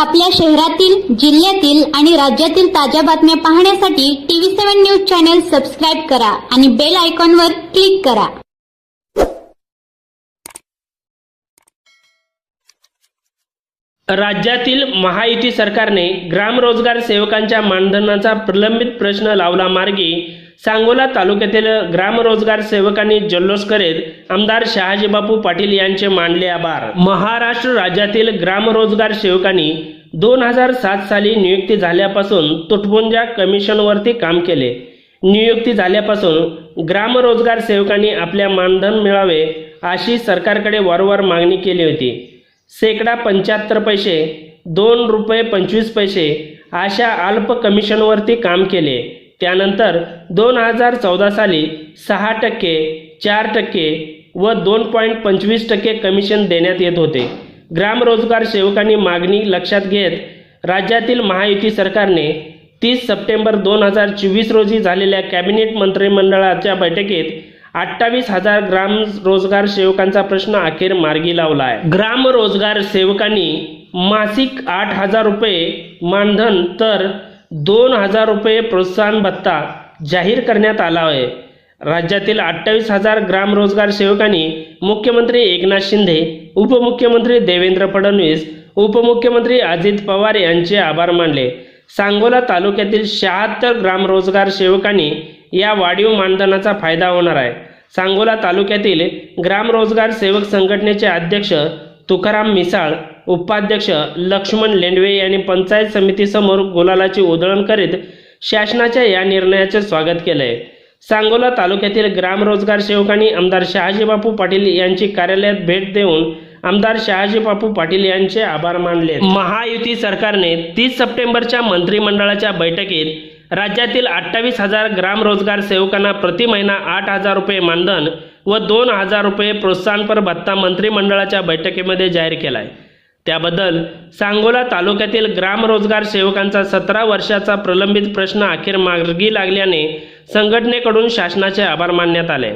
आपल्या शहरातील जिल्ह्यातील आणि राज्यातील ताज्या बातम्या पाहण्यासाठी TV seven news channel subscribe करा आणि बेल आयकॉनवर क्लिक करा. राज्यातील महायुती सरकारने ग्रामरोजगार सेवकांच्या मानधनाचा प्रलंबित प्रश्न लावला मार्गी सांगोला तालुक्यातील ग्रामरोजगार सेवकांनी जल्लोष करीत आमदार शहाजीबापू पाटील यांचे मानले आभार. महाराष्ट्र राज्यातील ग्रामरोजगार सेवकांनी दोन हजार सात साली नियुक्ती झाल्यापासून तुटपुंजा कमिशनवरती काम केले. नियुक्ती झाल्यापासून ग्रामरोजगार सेवकांनी आपल्या मानधन मिळावे अशी सरकारकडे वारंवार मागणी केली होती. शेकडा पंच्याहत्तर पैसे दोन रुपये पंचवीस पैसे अशा अल्प कमिशनवरती काम केले. त्यानंतर दोन हजार चौदा साली सहा टक्के चार टक्के व दोन पॉईंट पंचवीस टक्के कमिशन देण्यात येत होते. ग्रामरोजगार सेवकांनी मागणी लक्षात घेत राज्यातील महायुती सरकारने तीस सप्टेंबर दोन हजार चोवीस रोजी झालेल्या कॅबिनेट मंत्रिमंडळाच्या बैठकीत अठ्ठावीस हजार ग्राम रोजगार सेवकांचा प्रश्न अखेर मार्गी लावला आहे. ग्राम रोजगार सेवकांनी मासिक आठ हजार रुपये मानधन तर दोन हजार रुपये प्रोत्साहन भत्ता जाहीर करण्यात आला आहे. राज्यातील अठ्ठावीस हजार ग्रामरोजगार सेवकांनी मुख्यमंत्री एकनाथ शिंदे उपमुख्यमंत्री देवेंद्र फडणवीस उपमुख्यमंत्री अजित पवार यांचे आभार मानले. सांगोला तालुक्यातील शहात्तर ग्रामरोजगार सेवकांनी या वाढीव मानधनाचा फायदा होणार आहे. सांगोला तालुक्यातील ग्रामरोजगार सेवक संघटनेचे अध्यक्ष तुकाराम मिसाळ उपाध्यक्ष लक्ष्मण लेंडवे यांनी पंचायत समितीसमोर गुलालाची उधळण करीत शासनाच्या या निर्णयाचे स्वागत केले. आहे सांगोला तालुक्यातील ग्रामरोजगार सेवकांनी आमदार शहाजीबापू पाटील यांची कार्यालयात भेट देऊन आमदार शहाजीबापू पाटील यांचे आभार मानले. महायुती सरकारने तीस सप्टेंबरच्या मंत्रिमंडळाच्या बैठकीत राज्यातील अठ्ठावीस हजार ग्रामरोजगार सेवकांना प्रति महिना आठ हजार रुपये मानधन व दोन हजार रुपये प्रोत्साहनपर भत्ता मंत्रिमंडळाच्या बैठकीमध्ये जाहीर केला आहे त्याबद्दल सांगोला तालुक्यातील ग्रामरोजगार सेवकांचा सतरा वर्षाचा प्रलंबित प्रश्न अखेर मार्गी लागल्याने संघटनेकडून शासनाचे आभार मानण्यात आले.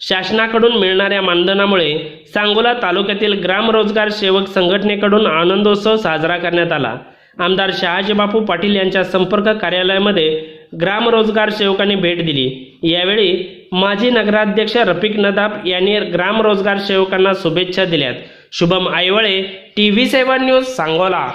शासनाकडून मिळणाऱ्या मानधनामुळे सांगोला तालुक्यातील ग्रामरोजगार सेवक संघटनेकडून आनंदोत्सव साजरा करण्यात आला. आमदार शहाजीबापू पाटील यांच्या संपर्क कार्यालयामध्ये ग्रामरोजगार सेवकांनी भेट दिली. यावेळी माजी नगराध्यक्ष रफिक नदाब यांनी ग्रामरोजगार सेवकांना शुभेच्छा दिल्यात. Shubham Aywale T V seven news Sangola.